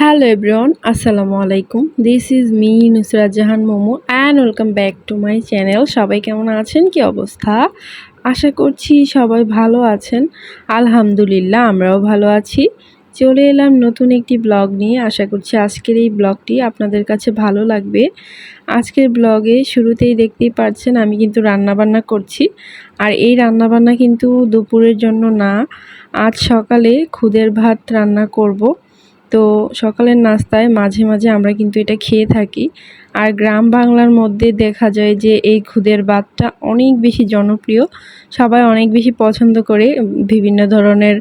Hello everyone আসসালামু আলাইকুম this is me Nusrat Jahan Momo and welcome back to my channel সবাই কেমন আছেন? কি অবস্থা? আশা করছি সবাই ভালো আছেন। আলহামদুলিল্লাহ, আমরাও ভালো আছি। চলে এলাম নতুন একটি ব্লগ নিয়ে। আশা করছি আজকের এই ব্লগটি আপনাদের কাছে ভালো লাগবে। আজকের ব্লগে শুরুতেই দেখতেই পাচ্ছেন আমি কিন্তু রান্নাবান্না করছি। আর এই রান্নাবান্না কিন্তু দুপুরের জন্য না, আজ সকালে খুদের ভাত রান্না করব। তো সকালের নাস্তায় মাঝে মাঝে আমরা কিন্তু এটা খেয়ে থাকি। আর গ্রাম বাংলার মধ্যে দেখা যায় যে এই খুদের ভাতটা অনেক বেশি জনপ্রিয়। সবাই অনেক বেশি পছন্দ করে বিভিন্ন ধরনের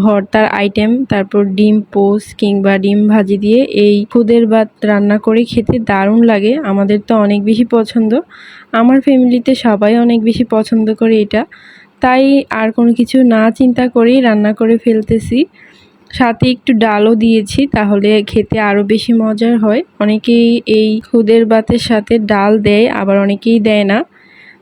ভর্তার আইটেম তারপর ডিম পোস্ট কিংবা ডিম ভাজি দিয়ে এই খুদের ভাত রান্না করে খেতে দারুণ লাগে। আমাদের তো অনেক বেশি পছন্দ। আমার ফ্যামিলিতে সবাই অনেক বেশি পছন্দ করে এটা। তাই আর কোনো কিছু না চিন্তা করেই রান্না করে ফেলতেছি। সাথে একটু ডালও দিয়েছি, তাহলে খেতে আরও বেশি মজার হয়। অনেকেই এই খুদের ভাতের সাথে ডাল দেয়, আবার অনেকেই দেয় না।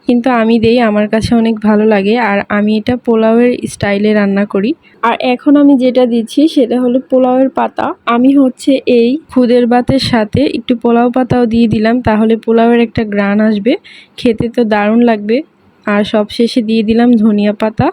কিন্তু আমি দেই, আমার কাছে অনেক ভালো লাগে, আর আমি এটা পোলাওয়ের স্টাইলে রান্না করি। আর এখন আমি যেটা দিচ্ছি, সেটা হলো পোলাওয়ের পাতা। আমি হচ্ছে এই খুদের ভাতের সাথে একটু পোলাও পাতাও দিয়ে দিলাম, তাহলে পোলাওয়ের একটা গ্রান আসবে। খেতে তো দারুণ লাগবে। আর সব শেষে দিয়ে দিলাম ধনিয়া পাতা।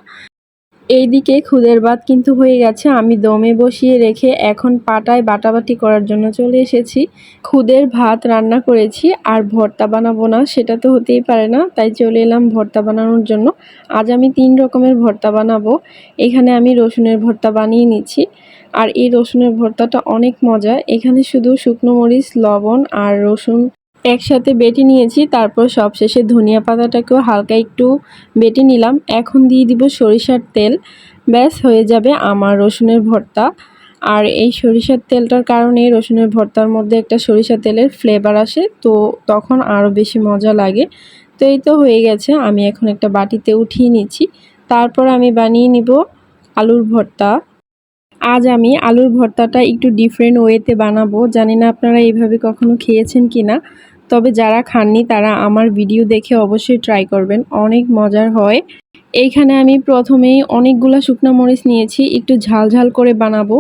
এইদিকে খুদের ভাত কিন্তু হয়ে গেছে। আমি দমে বসিয়ে রেখে এখন পাটায় বাটাবাটি করার জন্য চলে এসেছি। খুদের ভাত রান্না করেছি, আর ভর্তা বানাবো না, সেটা তো হতেই পারে না। তাই চলে এলাম ভর্তা বানানোর জন্য। আজ আমি তিন রকমের ভর্তা বানাবো। এখানে আমি রসুনের ভর্তা বানিয়ে নিচ্ছি। আর এই রসুনের ভর্তাটা অনেক মজা এখানে শুধু শুকনো মরিচ, লবণ আর রসুন একসাথে বেটে নিয়েছি, তারপর সবশেষে ধনিয়া পাতাটাকেও হালকা একটু বেটে নিলাম। এখন দিয়ে দিব সরিষার তেল। ব্যাস, হয়ে যাবে আমার রসুনের ভর্তা। আর এই সরিষার তেলটার কারণে রসুনের ভর্তার মধ্যে একটা সরিষা তেলের ফ্লেভার আসে, তো তখন আরও বেশি মজা লাগে। তো এই তো হয়ে গেছে, আমি এখন একটা বাটিতে উঠিয়ে নিচ্ছি। তারপর আমি বানিয়ে নিব আলুর ভর্তা। আজ আমি আলুর ভর্তাটা একটু ডিফারেন্ট ওয়েতে বানাবো। জানি না আপনারা এইভাবে কখনো খেয়েছেন কি না তবে যারা খাননি, তারা আমার ভিডিও দেখে অবশ্যই ট্রাই করবেন। অনেক মজার হয়। এইখানে আমি প্রথমেই অনেকগুলো শুকনা মরিচ নিয়েছি। একটু ঝাল ঝাল করে বানাবো।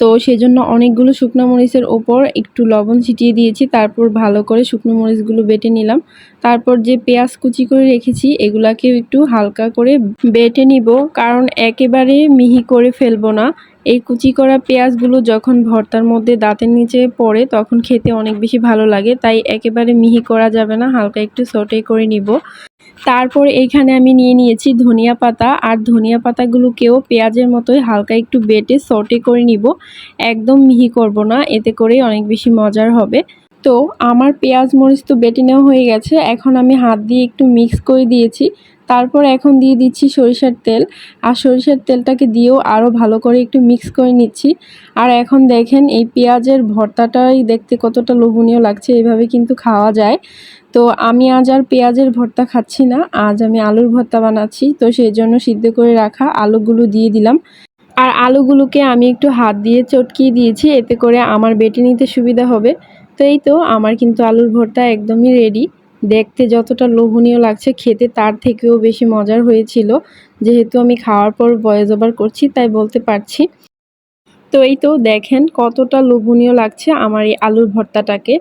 তো সেজন্য অনেকগুলো শুকনো মরিচের ওপর একটু লবণ ছিটিয়ে দিয়েছি, তারপর ভালো করে শুকনো মরিচগুলো বেটে নিলাম। তারপর যে পেঁয়াজ কুচি করে রেখেছি, এগুলাকেও একটু হালকা করে বেটে নিব, কারণ একেবারে মিহি করে ফেলব না। এই কুচি করা পেঁয়াজগুলো যখন ভর্তার মধ্যে দাঁতের নিচে পড়ে, তখন খেতে অনেক বেশি ভালো লাগে, তাই একেবারে মিহি করা যাবে না, হালকা একটু সটে করে নিব। তারপর এইখানে আমি নিয়ে নিয়েছি ধনিয়া পাতা। আর ধনিয়া পাতাগুলোকেও পেঁয়াজের মতোই হালকা একটু বেটে সটে করে নিব। একদম মিহি করব না, এতে করেই অনেক বেশি মজার হবে। তো আমার পেঁয়াজ মরিচ তো বেটে নেওয়া হয়ে গেছে। এখন আমি হাত দিয়ে একটু মিক্স করে দিয়েছি। তারপর এখন দিয়ে দিচ্ছি সরিষার তেল। আর সরিষার তেলটাকে দিয়েও আরও ভালো করে একটু মিক্স করে নিচ্ছি। আর এখন দেখেন এই পেঁয়াজের ভর্তাটাই দেখতে কতটা লোভনীয় লাগছে, এভাবে কিন্তু খাওয়া যায়। তো আমি আজ আর পেঁয়াজের ভর্তা খাচ্ছি না, আজ আমি আলুর ভর্তা বানাচ্ছি। তো সেই জন্য সিদ্ধ করে রাখা আলুগুলো দিয়ে দিলাম। আর আলুগুলোকে আমি একটু হাত দিয়ে চটকিয়ে দিয়েছি, এতে করে আমার বেটে নিতে সুবিধা হবে। তো এই তো, আমার কিন্তু আলুর ভর্তা একদমই রেডি দেখতে যতটা লোভনীয় লাগছে, খেতে তার থেকেও বেশি মজার হয়েছিল। যেহেতু আমি খাওয়ার পর ভয়েস ওভার করছি, তাই বলতে পারছি। তো এই তো দেখেন কতটা লোভনীয় লাগছে আমার এই আলুর ভর্তাটাকে।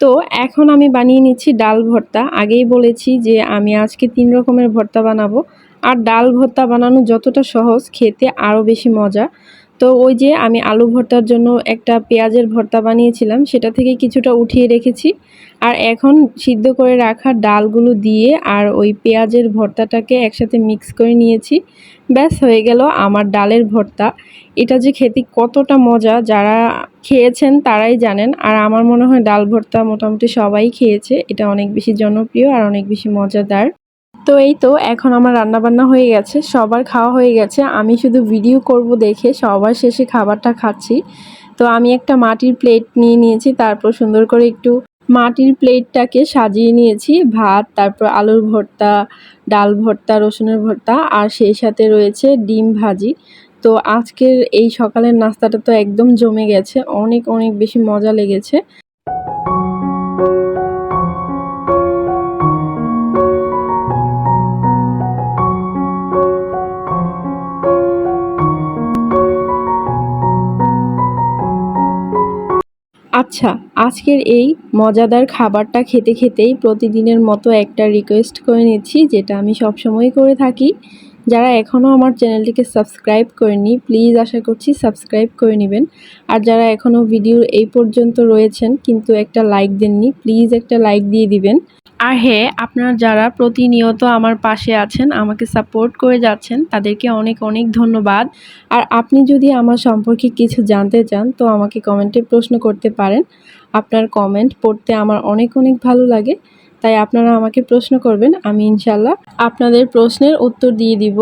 তো এখন আমি বানিয়ে নিচ্ছি ডাল ভর্তা। আগেই বলেছি যে আমি আজকে তিন রকমের ভর্তা বানাবো। আর ডাল ভর্তা বানানো যতটা সহজ, খেতে আরও বেশি মজা। তো ওই যে আমি আলু ভর্তার জন্য একটা পেঁয়াজের ভর্তা বানিয়েছিলাম, সেটা থেকে কিছুটা উঠিয়ে রেখেছি। আর এখন সিদ্ধ করে রাখা ডালগুলো দিয়ে আর ওই পেঁয়াজের ভর্তাটাকে একসাথে মিক্স করে নিয়েছি। ব্যাস, হয়ে গেল আমার ডালের ভর্তা। এটা যে খেতে কতটা মজা, যারা খেয়েছেন তারাই জানেন। আর আমার মনে হয় ডাল ভর্তা মোটামুটি সবাই খেয়েছে, এটা অনেক বেশি জনপ্রিয় আর অনেক বেশি মজাদার। তো এই তো, এখন আমার রান্নাবান্না হয়ে গেছে, সবার খাওয়া হয়ে গেছে। আমি শুধু ভিডিও করব দেখে সবার শেষে খাবারটা খাচ্ছি। তো আমি একটা মাটির প্লেট নিয়ে নিয়েছি, তারপর সুন্দর করে একটু মাটির প্লেটটাকে সাজিয়ে নিয়েছি। ভাত, তারপর আলুর ভর্তা, ডাল ভর্তা, রসুনের ভর্তা, আর সেই সাথে রয়েছে ডিম ভাজি। তো আজকের এই সকালের নাস্তাটা তো একদম জমে গেছে, অনেক অনেক বেশি মজা লেগেছে। আচ্ছা আজকের এই মজাদার খাবারটা খেতে খেতেই প্রতিদিনের মতো একটা রিকোয়েস্ট করে নিচ্ছি, যেটা আমি সবসময় করে থাকি। যারা এখনও আমার চ্যানেলটিকে সাবস্ক্রাইব করেনি প্লিজ আশা করছি সাবস্ক্রাইব করে নেবেন। আর যারা এখনও ভিডিও এই পর্যন্ত রয়েছেন, কিন্তু একটা লাইক দেননি প্লিজ একটা লাইক দিয়ে দিবেন। আর হ্যাঁ আপনারা যারা প্রতিনিয়ত আমার পাশে আছেন, আমাকে সাপোর্ট করে যাচ্ছেন, তাদেরকে অনেক অনেক ধন্যবাদ। আর আপনি যদি আমার সম্পর্কে কিছু জানতে চান, তো আমাকে কমেন্টে প্রশ্ন করতে পারেন। আপনার কমেন্ট পড়তে আমার অনেক অনেক ভালো লাগে। তাই আপনারা আমাকে প্রশ্ন করবেন, আমি ইনশাল্লাহ আপনাদের প্রশ্নের উত্তর দিয়ে দিব।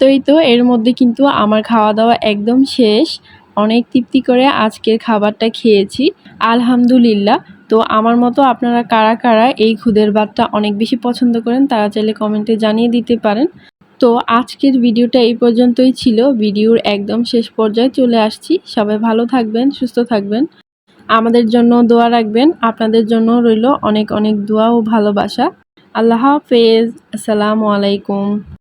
তো এই তো এর মধ্যে কিন্তু আমার খাওয়া দাওয়া একদম শেষ। অনেক তৃপ্তি করে আজকের খাবারটা খেয়েছি। আলহামদুলিল্লাহ। তো আমার মতো আপনারা কারা কারা এই খুদের ভাতটা অনেক বেশি পছন্দ করেন, তারা চাইলে কমেন্টে জানিয়ে দিতে পারেন। তো আজকের ভিডিওটা এই পর্যন্তই ছিল। ভিডিওর একদম শেষ পর্যায়ে চলে আসছি। সবাই ভালো থাকবেন, সুস্থ থাকবেন। আমাদের জন্য দোয়া রাখবেন। আপনাদের জন্য রইল অনেক অনেক দোয়া ও ভালোবাসা। আল্লাহ হাফেজ। আসসালামু আলাইকুম।